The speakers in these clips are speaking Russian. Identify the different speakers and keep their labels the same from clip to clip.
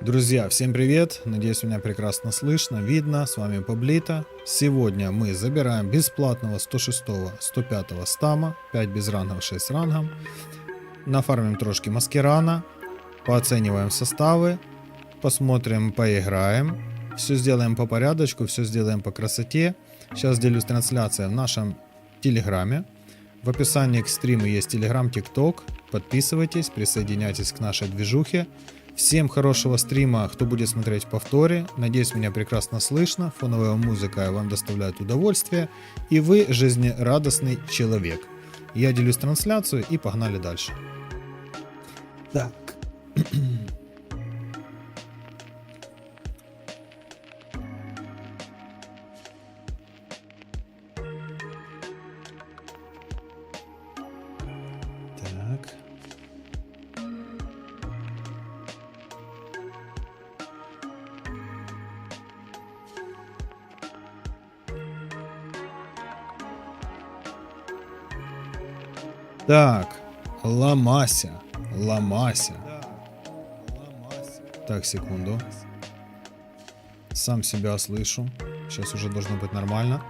Speaker 1: Друзья, всем привет! Надеюсь, меня прекрасно слышно, видно. С вами Паблита. Сегодня мы забираем бесплатного 106 105 стама, 5 без рангов, 6 рангом. Нафармим трошки маскирана, пооцениваем составы, посмотрим, поиграем. Все сделаем по порядочку, все сделаем по красоте. Сейчас делюсь трансляцией в нашем телеграме. В описании к стриму есть телеграм, тикток. Подписывайтесь, присоединяйтесь к нашей движухе. Всем хорошего стрима, кто будет смотреть в повторе. Надеюсь, меня прекрасно слышно. Фоновая музыка вам доставляет удовольствие. И вы жизнерадостный человек. Я делюсь трансляцию и погнали дальше. Так. Так, ломася, ломася. Так, секунду. Сам себя слышу. Сейчас уже должно быть нормально.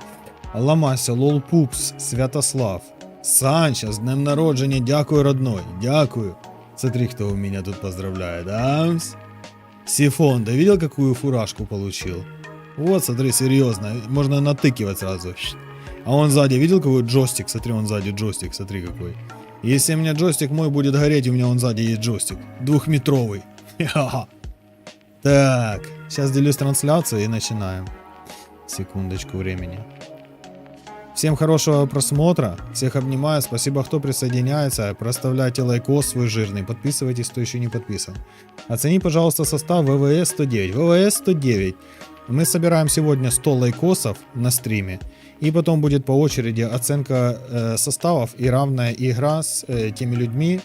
Speaker 1: Ломася, Лол Пупс, Святослав. Санча, с днем народження, дякую, родной, дякую. Смотри, кто у меня тут поздравляет, амс. Сифон, ты видел, какую фуражку получил? Вот, смотри, серьезно, можно натыкивать сразу. А он сзади, видел какой джойстик? Смотри, он сзади джойстик, смотри какой. Если у меня джойстик мой будет гореть, у меня он сзади есть джойстик. Двухметровый. Так, сейчас делюсь трансляцией и начинаем. Секундочку времени. Всем хорошего просмотра, всех обнимаю, спасибо, кто присоединяется, проставляйте лайкос свой жирный, подписывайтесь, кто еще не подписан. Оцени, пожалуйста, состав ВВС 109. ВВС 109. Мы собираем сегодня 100 лайкосов на стриме, и потом будет по очереди оценка э, составов и равная игра с э, теми людьми,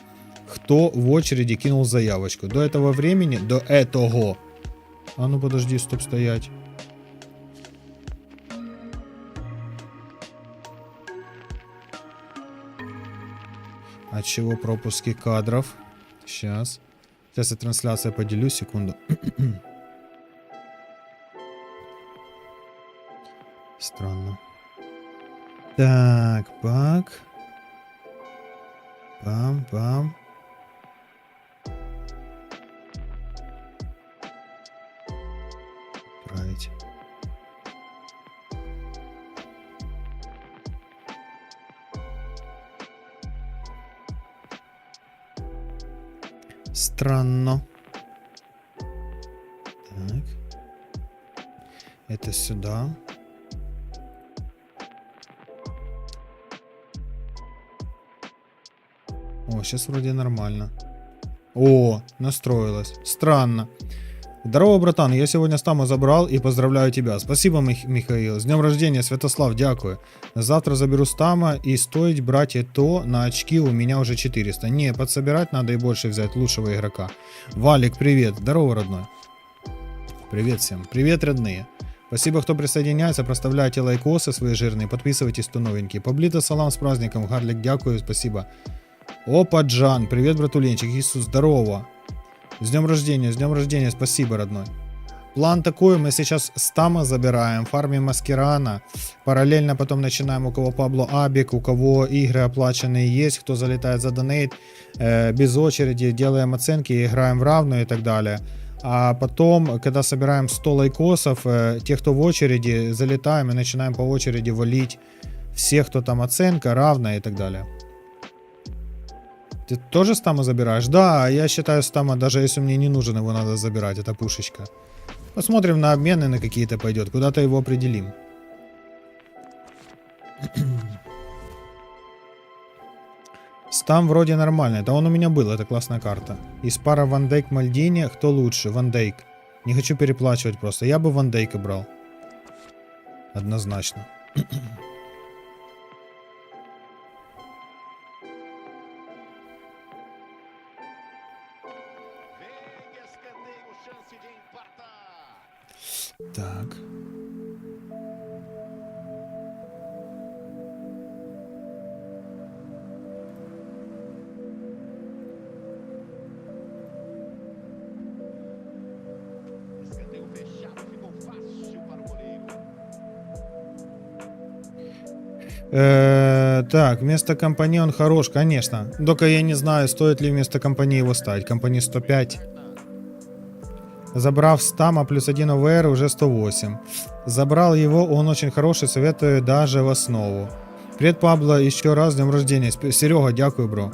Speaker 1: кто в очереди кинул заявочку. До этого времени, до этого... А ну подожди, стоп, стоять. От чего пропуски кадров? Сейчас. Сейчас я трансляция поделю, секунду. Странно. Так, пак. Пам-пам. Отправить. Странно. Так. Это сюда. Сейчас вроде нормально. О, настроилась. Странно. Здорово, братан, я сегодня Стама забрал и поздравляю тебя. Спасибо, Мих- Михаил. С днем рождения, Святослав, дякую. Завтра заберу Стама и стоить брать это на очки у меня уже 400. Не, подсобирать надо и больше взять лучшего игрока. Валик, привет. Здорово, родной. Привет всем. Привет, родные. Спасибо, кто присоединяется, проставляйте лайкосы свои жирные, подписывайтесь, кто новенький. Поблита салам с праздником, Гарлик, дякую, спасибо. Опа, Джан, привет, братуленчик, Иисус, здорово. С днем рождения, с днем рождения, спасибо, родной. План такой, мы сейчас Стама забираем, фармим Маскирана, параллельно потом начинаем у кого Пабло Абик, у кого игры оплаченные есть, кто залетает за донейт, э, без очереди, делаем оценки, играем в равную и так далее. А потом, когда собираем 100 лайкосов, э, те, кто в очереди, залетаем и начинаем по очереди валить всех, кто там оценка, равная и так далее. Ты тоже стама забираешь? Да, я считаю стама, даже если мне не нужен, его надо забирать, это пушечка. Посмотрим на обмены на какие-то пойдет, куда-то его определим. Стам вроде нормальный, это он у меня был, это классная карта. Из пара Ван Мальдини, кто лучше? Ван Дейк. Не хочу переплачивать просто, я бы Ван Дейка брал. Однозначно. Так. Э, так, вместо компании он хорош, конечно. Только я не знаю, стоит ли вместо компании его ставить. Компании 105. Забрав Стама плюс 1 ОВР уже 108. Забрал его, он очень хороший, советую даже в основу. Привет, Пабло, еще раз днем рождения. Серега, дякую, бро.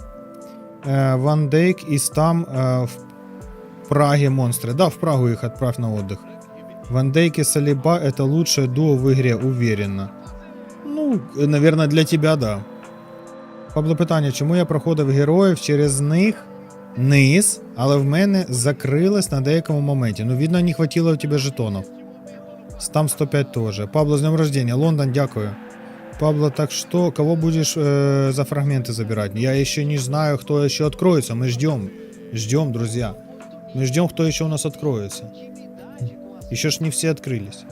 Speaker 1: Э, Ван Дейк и Стам э, в Праге монстры. Да, в Прагу их отправь на отдых. Ван Дейк и Салиба это лучшее дуо в игре, уверенно. Ну, наверное, для тебя, да. Пабло питання, чому я проходив героїв через них низ, але в мене закрилось на деякому моменті. Ну, видно, не хватило у тебе жетонов. Там 105 тоже. Пабло, с днем рождения. Лондон, дякую. Пабло, так что, кого будешь э, за фрагменты забирать? Я еще не знаю, кто еще откроется. Мы ждем. Ждем, друзья. Мы ждем, кто еще у нас откроется. Еще ж не все открылись.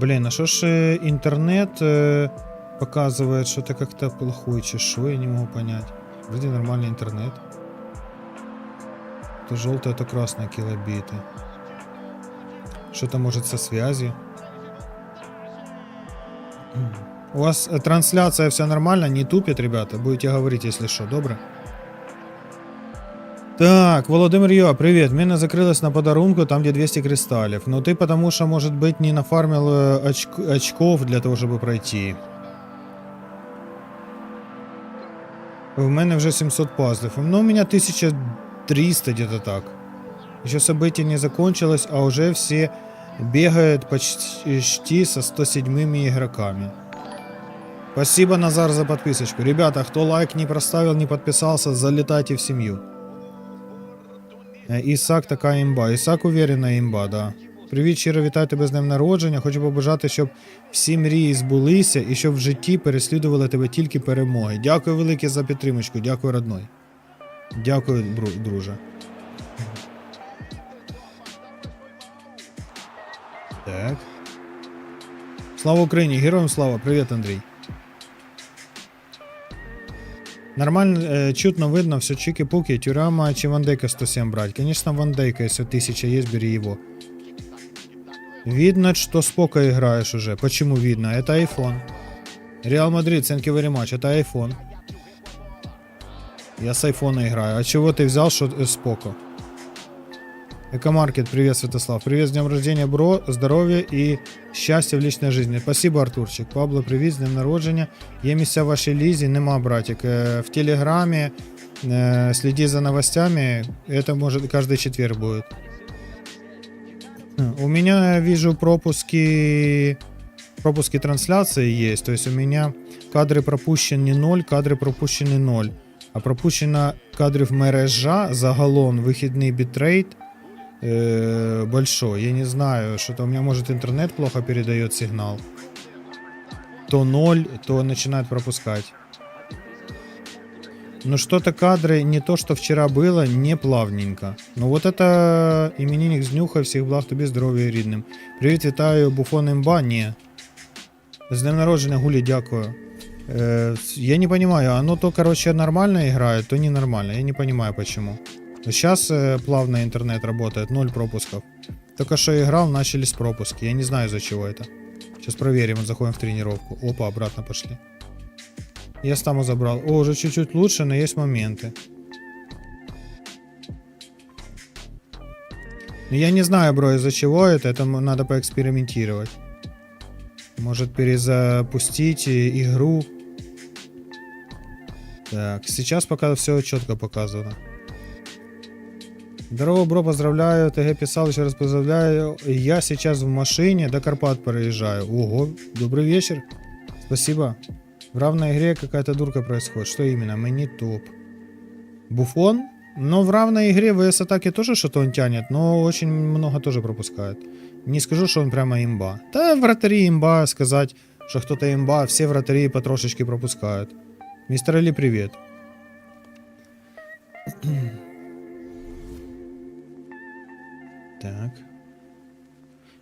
Speaker 1: Блин, а что ж интернет э, показывает что-то как-то плохое, чи шо, я не могу понять. Вроде нормальный интернет. То желтое, то красное килобиты. Что-то может со связью. У вас трансляция все нормально, не тупит, ребята. Будете говорить, если что, добре? Так, Володимир Йо, привет. Мене закрылось на подарунку, там где 200 кристаллов. Но ты потому что, может быть, не нафармил очк- очков для того, чтобы пройти. В мене вже 700 пазлів. Ну, у меня 1300 где-то так. Еще событие не закончилось, а уже все бегают почти со 107 игроками. Спасибо, Назар, за подписочку. Ребята, кто лайк не проставил, не подписался, залетайте в семью. Е, Ісак така імба. Ісак уверена імба, да. Привіт, щиро вітаю тебе з днем народження. Хочу побажати, щоб всі мрії збулися і щоб в житті переслідували тебе тільки перемоги. Дякую велике за підтримочку, дякую, родной. Дякую, друже. Так. Слава Україні! Героям слава! Привіт, Андрій. Нормально, э, чутно видно, все чики-пуки, тюряма чи Вандейка 107 брать. Конечно, Вандейка, если 1000 есть, бери его. Видно, что споко играешь уже. Почему видно? Это iPhone. Реал Мадрид, thank you very much. Это iPhone. Я с айфона играю. А чего ты взял, что э, споко? Экомаркет, привет, Святослав. Привет, с днем рождения, бро. Здоровья и счастья в личной жизни. Спасибо, Артурчик. Пабло, привіт, з днем народження. Є місця в вашій лізі, нема, братик. Е, В Телеграмі е, следи за новостями. Это может каждый четверг будет. У меня вижу пропуски пропуски трансляции есть. То есть у меня кадры пропущені 0, кадри пропущені 0. А пропущено кадрів мережа загалом вихідний бітрейт э, большой. Я не знаю, что-то у меня может интернет плохо передает сигнал. То 0, то начинает пропускать. Ну что-то кадры не то, что вчера было, не плавненько. Ну вот это именинник з нюха, всіх благ тобі здоров'я і рідним. Привіт, вітаю, буфон імба, ні. З днем народження, Гулі, дякую. Э, я не понимаю, оно то, короче, нормально играет, то ненормально. Я не понимаю, почему. Сейчас э, плавно интернет работает, ноль пропусков. Только что играл, начались пропуски. Я не знаю, из-за чего это. Сейчас проверим, заходим в тренировку. Опа, обратно пошли. Я стаму забрал. О, уже чуть-чуть лучше, но есть моменты. Ну, я не знаю, бро, из-за чего это. Это надо поэкспериментировать. Может перезапустить и- игру. Так, сейчас пока все четко показано. Здорово, бро, поздравляю. ТГ писал, еще раз поздравляю. Я сейчас в машине до Карпат проезжаю. Ого, добрый вечер. Спасибо. В равной игре какая-то дурка происходит. Что именно? Мені топ. Буфон? Но в равной игре ВС атаки тоже что-то он тянет, но очень много тоже пропускает. Не скажу, что он прямо имба. Да, вратари имба, сказать, что кто-то имба, все вратари потрошечки пропускают. Мистер Али, привет. Так.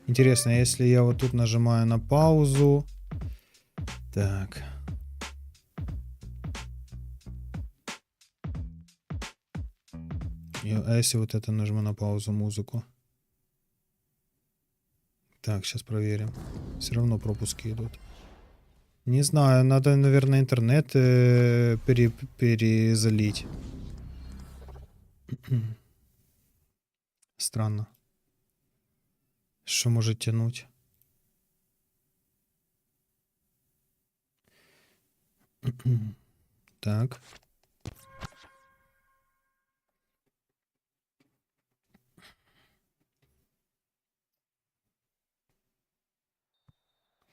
Speaker 1: Интересно, если я вот тут нажимаю на паузу. Так. И- А если вот это нажму на паузу музыку? Так, сейчас проверим. Все равно пропуски идут. Не знаю, надо, наверное, интернет э, пере- перезалить. Странно. Что может тянуть? Так.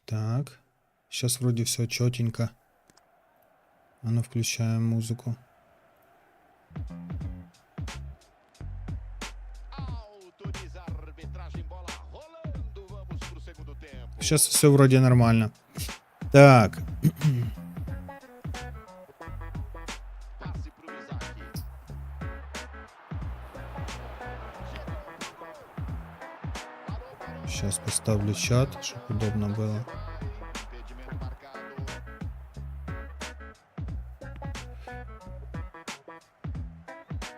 Speaker 1: Так. Сейчас вроде все четенько. А ну включаем музыку. Сейчас все вроде нормально. Так. Сейчас поставлю чат, чтобы удобно было.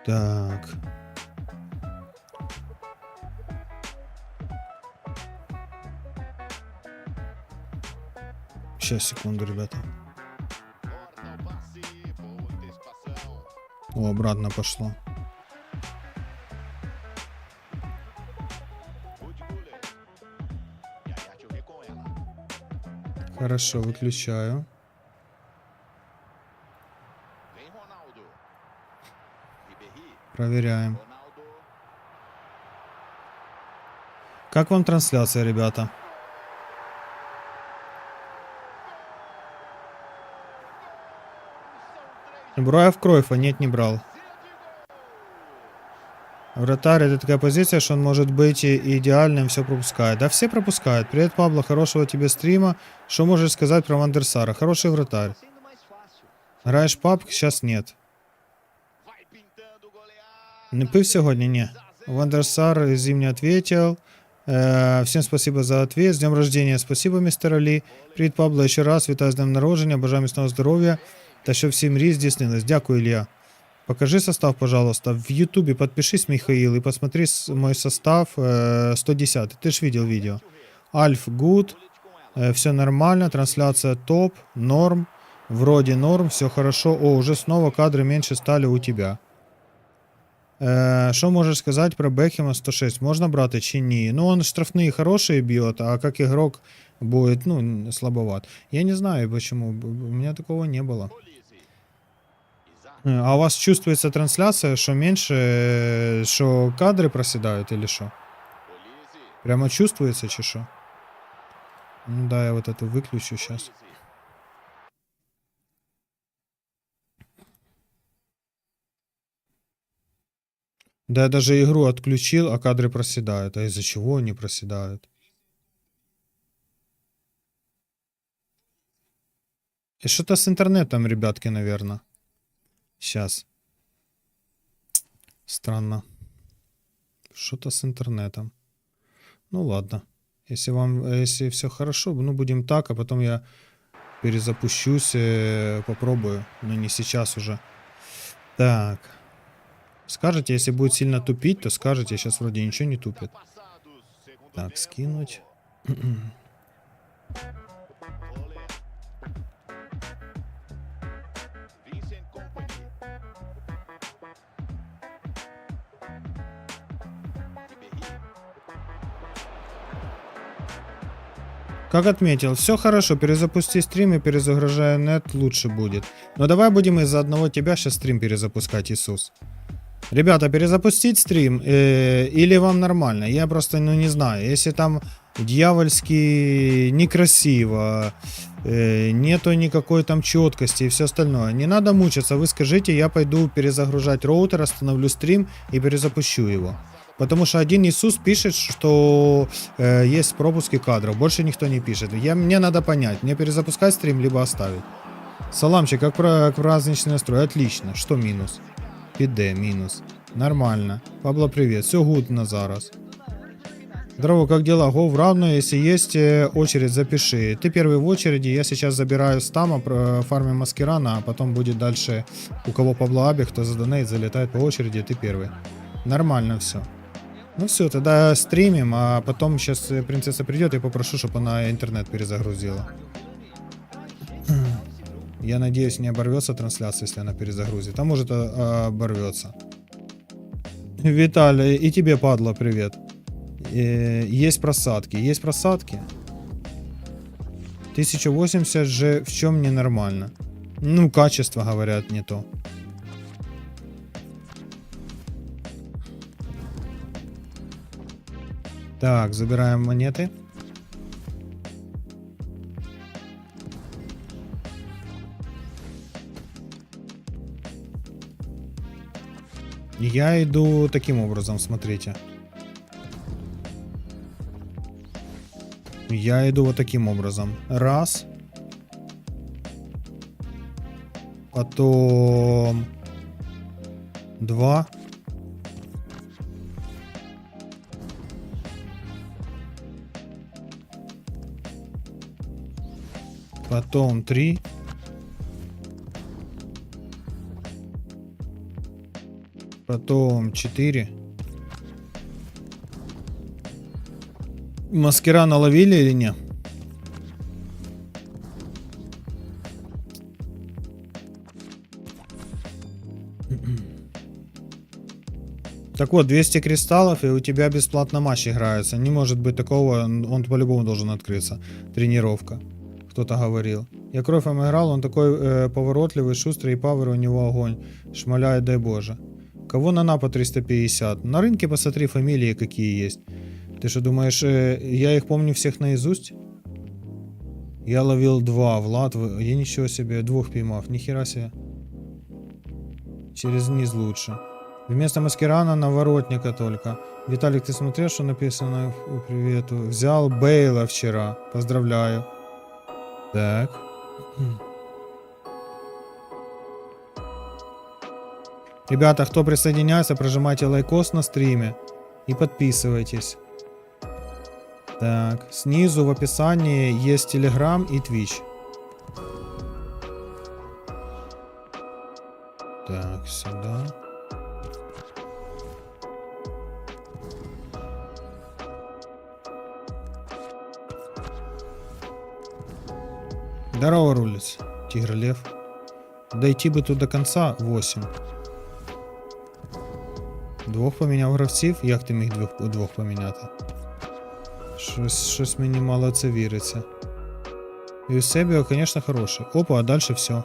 Speaker 1: Так. Сейчас, секунду, ребята. О, обратно пошло. Хорошо, выключаю. Проверяем. Как вам трансляция, ребята? Бураев Кройфа нет, не брал. Вратарь это такая позиция, что он может быть и идеальным, все пропускает. Да все пропускают. Привет, Пабло, хорошего тебе стрима. Что можешь сказать про Вандерсара? Хороший вратарь. Граєш в паб? Сейчас нет.
Speaker 2: Vai pintando goleada.
Speaker 1: Не пив сьогодні? Ні. Вандерсар зимний ответил. Э, всем спасибо за ответ. С днем рождения. Спасибо, мистер Алі. Привіт, Пабло, ще раз. Вітаю з днем народження. Бажаю міцного здоров'я. Та щоб всі мрії здійснились. Дякую, Ілля. Покажи состав, пожалуйста. В Ютубе подпишись, Михаил, и посмотри с- мой состав э, 110. Ты ж видел видео. Альф Гуд. все нормально. Трансляция топ. Норм. Вроде норм. Все хорошо. О, уже снова кадры меньше стали у тебя. Е, Що можеш сказати про Бекхема 106? Можна брати чи ні? Ну, он штрафные хорошие бьет, а как игрок будет, ну, слабоват. Я не знаю, почему. б- б- У меня такого не было. А у вас чувствуется трансляция, что меньше, е, что кадры проседают или что? Прямо чувствуется, чи що? Ну да, я вот эту выключу сейчас. Да я даже игру отключил, а кадры проседают. А из-за чего они проседают? И что-то с интернетом, ребятки, наверное. Сейчас. Странно. Что-то с интернетом. Ну ладно. Если вам, если все хорошо, ну будем так, а потом я перезапущусь, э, попробую. Но не сейчас уже. Так. Скажете, если будет сильно тупить, то скажете, сейчас вроде ничего не тупит. Так, скинуть. Как отметил, все хорошо, перезапусти стрим и перезагружая нет, лучше будет. Но давай будем из-за одного тебя сейчас стрим перезапускать, Иисус. Ребята, перезапустить стрим э, или вам нормально? Я просто ну, не знаю. Если там дьявольски некрасиво, э, нету никакой там четкости и все остальное, не надо мучиться. Вы скажите, я пойду перезагружать роутер, остановлю стрим и перезапущу его. Потому что один Иисус пишет, что э, есть пропуски кадров. Больше никто не пишет. Я, мне надо понять, мне перезапускать стрим, либо оставить. Саламчик, как, про, как праздничный настрой? Отлично. Что минус? Піде, мінус. Нормально. Пабло, привет. Все гуд на зараз. Здорово, как дела? Го в равно, если есть э, очередь, запиши. Ты первый в очереди, я сейчас забираю стама, про- фармим маскирана, а потом будет дальше у кого Пабло Аби, кто задонейт, залетает по очереди, ты первый. Нормально все. Ну все, тогда стримим, а потом сейчас принцесса придет и попрошу, чтобы она интернет перезагрузила. Я надеюсь, не оборвется трансляция, если она перезагрузит. А может, а, оборвется. Виталий, и тебе, падла, привет. Э, есть просадки. Есть просадки? 1080 же в чем ненормально? Ну, качество, говорят, не то. Так, забираем монеты. Я иду таким образом, смотрите. Я иду вот таким образом. Раз. Потом... Два. Потом три. Потом 4. Маскира наловили или не? Так вот, 200 кристаллов, и у тебя бесплатно матч играется. Не может быть такого, он по-любому должен открыться. Тренировка. Кто-то говорил. Я кровь играл, он такой э, поворотливый, шустрый, и павер у него огонь. Шмаляет, дай боже. Кого на на по 350? На рынке посмотри фамилии какие есть. Ты что думаешь, э, я их помню всех наизусть? Я ловил два, Влад, я ничего себе, двух поймав, нихера себе. Через низ лучше. Вместо маскирана наворотника только. Виталик, ты смотрел, что написано привету? Взял Бейла вчера. Поздравляю. Так. Ребята, кто присоединяется, прожимайте лайкос на стриме и подписывайтесь. Так, снизу в описании есть Telegram и Twitch. Так, сюда. Здорово, рулиц. Тигр Лев. Дойти бы тут до конца 8. Двох поміняв гравців? Як ти міг двох, двох поміняти? Щось, щось мені мало це віриться. Юсебио, конечно, хороший. Опа, а дальше все.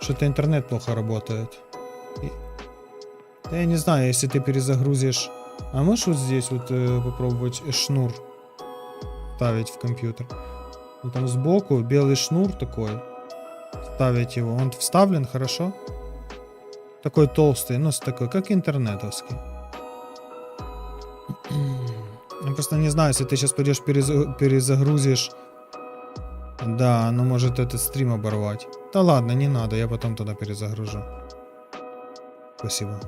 Speaker 1: Что-то интернет плохо работает. И- Да я не знаю, если ты перезагрузишь... А можешь вот здесь вот э, попробовать шнур ставить в компьютер? Ну там сбоку белый шнур такой. Ставить его. Он вставлен, хорошо? Такой толстый, ну, с такой, как интернетовский. Я просто не знаю, если ты сейчас пойдешь переза- перезагрузишь. Да, ну может этот стрим оборвать. Да ладно, не надо, я потом тогда перезагружу. Спасибо.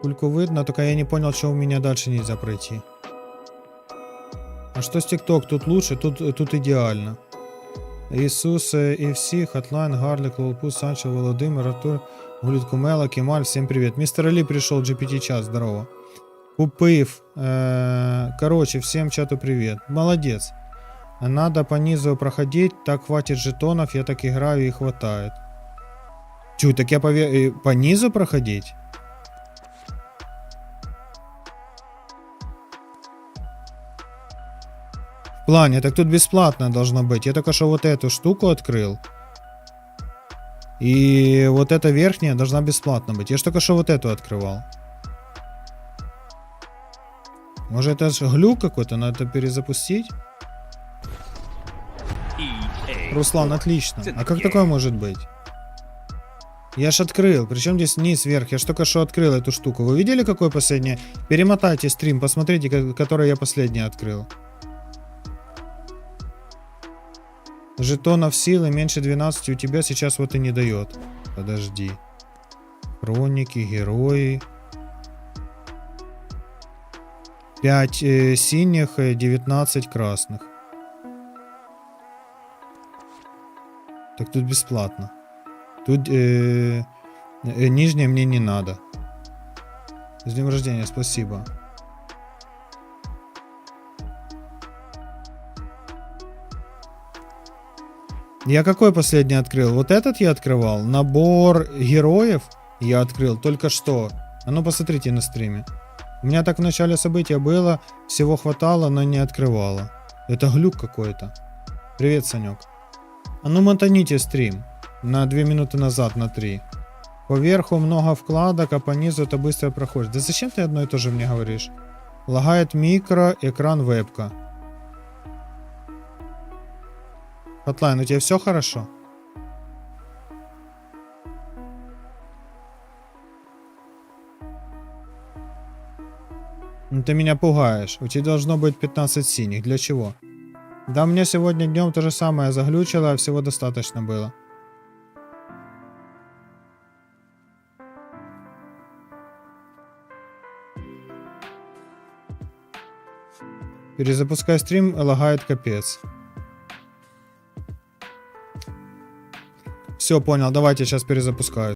Speaker 1: Кульку видно, только я не понял, что у меня дальше нельзя пройти. А что с ТикТок? Тут лучше, тут, тут идеально. Ісус е, і всі, Хатлайн, Гарлик, Лолпус, Санчо, Володимир, Артур, Гуліт Кумела, Кемаль, всім привіт. Містер Алі прийшов, GPT час, здорово. Купив. Е, короче, всем чату привет. Молодец. Надо по низу проходить, так хватит жетонов, я так играю и хватает. Чу, так я по, ве- э, по низу проходить? В плане, так тут бесплатно должно быть. Я только что вот эту штуку открыл. И вот эта верхняя должна бесплатно быть. Я ж только что вот эту открывал. Может это ж глюк какой-то, надо перезапустить? Руслан, отлично. А как такое может быть? Я ж открыл. Причем здесь низ, вверх. Я ж только что открыл эту штуку. Вы видели, какой последний? Перемотайте стрим, посмотрите, который я последний открыл. Жетонов силы меньше 12 у тебя сейчас вот и не дает. Подожди. Хроники, герои. 5 э, синих, э, 19 красных. Так тут бесплатно. Тут э, э, нижнее мне не надо. С днем рождения, спасибо. Я какой последний открыл? Вот этот я открывал. Набор героев я открыл только что. А ну посмотрите на стриме. У меня так в начале события было, всего хватало, но не открывало. Это глюк какой-то. Привет, Санек. А ну мотаните стрим. На 2 минуты назад, на 3. Поверху много вкладок, а по низу это быстро проходишь. Да зачем ты одно и то же мне говоришь? Лагает микро, экран, вебка. Хатлайн, у тебя все хорошо? Ну ты меня пугаешь. У тебя должно быть 15 синих. Для чего? Да мне сегодня днем то же самое заглючило, а всего достаточно было. Перезапускай стрим, лагает капец. Все, понял, давайте сейчас перезапускаю.